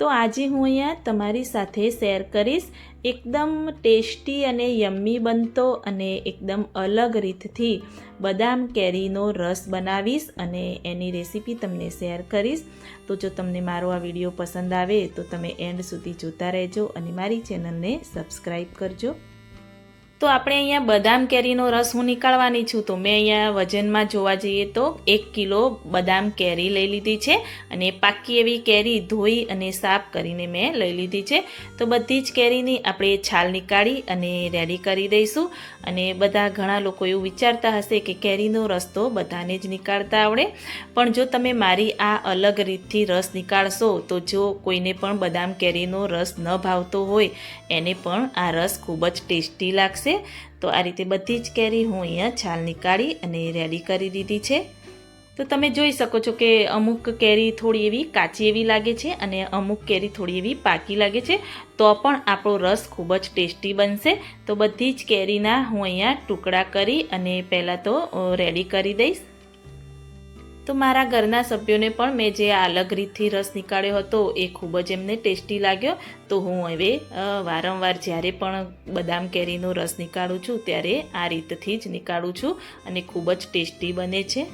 તો આજે હું અહીંયા તમારી સાથે શેર કરીશ. એકદમ ટેસ્ટી અને યમ્મી બનતો અને એકદમ અલગ રીતથી બદામ કેરીનો રસ બનાવીશ અને એની રેસીપી તમને શેર કરીશ. તો જો તમને મારો આ વીડિયો પસંદ આવે તો તમે એન્ડ સુધી જોતા રહેજો અને મારી ચેનલને સબસ્ક્રાઈબ કરજો. તો આપણે અહીંયા બદામ કેરીનો રસ હું નીકાળવાની છું. તો મેં અહીંયા વજનમાં જોવા જઈએ તો એક કિલો બદામ કેરી લઈ લીધી છે અને પાકી એવી કેરી ધોઈ અને સાફ કરીને મેં લઈ લીધી છે. તો બધી જ કેરીની આપણે છાલ નીકાળી અને રેડી કરી દઈશું. અને બધા ઘણા લોકો એવું વિચારતા હશે કે કેરીનો રસ તો બધાને જ નીકાળતા આવડે. પણ જો તમે મારી આ અલગ રીતથી રસ નીકાળશો, તો જો કોઈને પણ બદામ કેરીનો રસ ન ભાવતો હોય, એને પણ આ રસ ખૂબ જ ટેસ્ટી લાગશે. તો આ રીતે બધી જ કેરી હું અહીંયા છાલ નીકાળી અને રેડી કરી દીધી છે. તો તમે જોઈ શકો છો કે અમુક કેરી થોડી એવી કાચી એવી લાગે છે અને અમુક કેરી થોડી એવી પાકી લાગે છે. તો પણ આપણો રસ ખૂબ જ ટેસ્ટી બનશે. તો બધી જ કેરીના હું અહીંયા ટુકડા કરી અને પહેલાં તો રેડી કરી દઈશ. તો મારા ઘરના સભ્યોને પણ મેં જે અલગ રીતથી રસ નીકાળ્યો હતો એ ખૂબ જ એમને ટેસ્ટી લાગ્યો. તો હું હવે વારંવાર જ્યારે પણ બદામ કેરીનો રસ નીકાળું છું ત્યારે આ રીતથી જ નીકાળું છું અને ખૂબ જ ટેસ્ટી બને છે.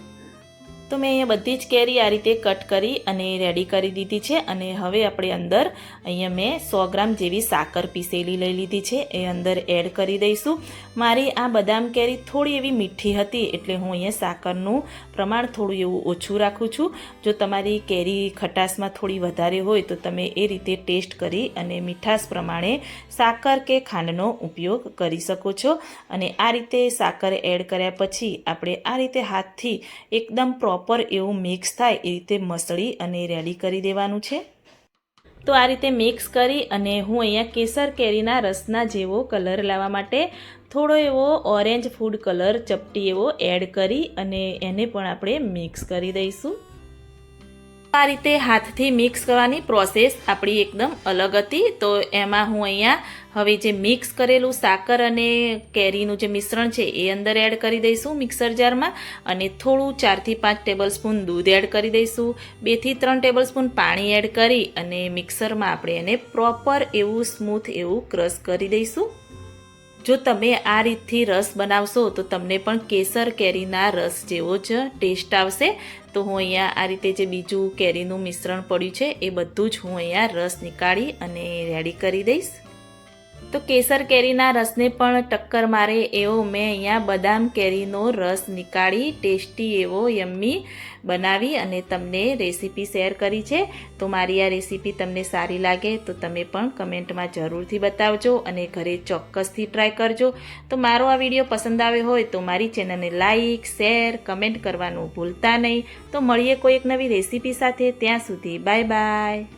તો મેં અહીંયા બધી જ કેરી આ રીતે કટ કરી અને રેડી કરી દીધી છે અને હવે આપણે અંદર અહીંયા મેં સો ગ્રામ જેવી સાકર પીસેલી લઈ લીધી છે. એ અંદર એડ કરી દઈશું. મારી આ બદામ કેરી થોડી એવી મીઠી હતી એટલે હું અહીંયા સાકરનું પ્રમાણ થોડું એવું ઓછું રાખું છું. જો તમારી કેરી ખટાશમાં થોડી વધારે હોય તો તમે એ રીતે ટેસ્ટ કરી અને મીઠાશ પ્રમાણે સાકર કે ખાંડનો ઉપયોગ કરી શકો છો. અને આ રીતે સાકર એડ કર્યા પછી આપણે આ રીતે હાથથી એકદમ પ્રોપર એવું મિક્સ થાય એ રીતે મસળી અને રેડી કરી દેવાનું છે. તો આ રીતે મિક્સ કરી અને હું અહીંયા કેસર કેરીના રસના જેવો કલર લાવવા માટે થોડો એવો ઓરેન્જ ફૂડ કલર ચપટી એવો એડ કરી અને એને પણ આપણે મિક્સ કરી દઈશું. આ રીતે હાથથી મિક્સ કરવાની પ્રોસેસ આપણી એકદમ અલગ હતી. તો એમાં હું અહીંયા હવે જે મિક્સ કરેલું સાકર અને કેરીનું જે મિશ્રણ છે એ અંદર એડ કરી દઈશું મિક્સર જારમાં અને થોડું ચારથી પાંચ ટેબલ સ્પૂન દૂધ એડ કરી દઈશું. બેથી ત્રણ ટેબલ સ્પૂન પાણી એડ કરી અને મિક્સરમાં આપણે એને પ્રોપર એવું સ્મૂથ એવું ક્રશ કરી દઈશું. જો તમે આ રીતથી રસ બનાવશો, તો તમને પણ કેસર કેરીના રસ જેવો જ ટેસ્ટ આવશે. તો હું અહીંયા આ રીતે જે બીજું કેરીનું મિશ્રણ પડ્યું છે, એ બધું જ હું અહીંયા રસ નીકાળી અને રેડી કરી દઈશ. તો કેસર કેરીના રસને પણ ટક્કર મારે એવો મેં અહીંયા બદામ કેરીનો રસ નીકાળી ટેસ્ટી એવો યમ્મી બનાવી અને તમને રેસીપી શેર કરી છે. તો મારી આ રેસીપી તમને સારી લાગે તો તમે પણ કમેન્ટમાં જરૂરથી બતાવજો અને ઘરે ચોક્કસથી ટ્રાય કરજો. તો મારો આ વીડિયો પસંદ આવ્યો હોય તો મારી ચેનલને લાઈક, શેર, કમેન્ટ કરવાનું ભૂલતા નહીં. તો મળીએ કોઈ એક નવી રેસીપી સાથે ત્યાં સુધી બાય બાય.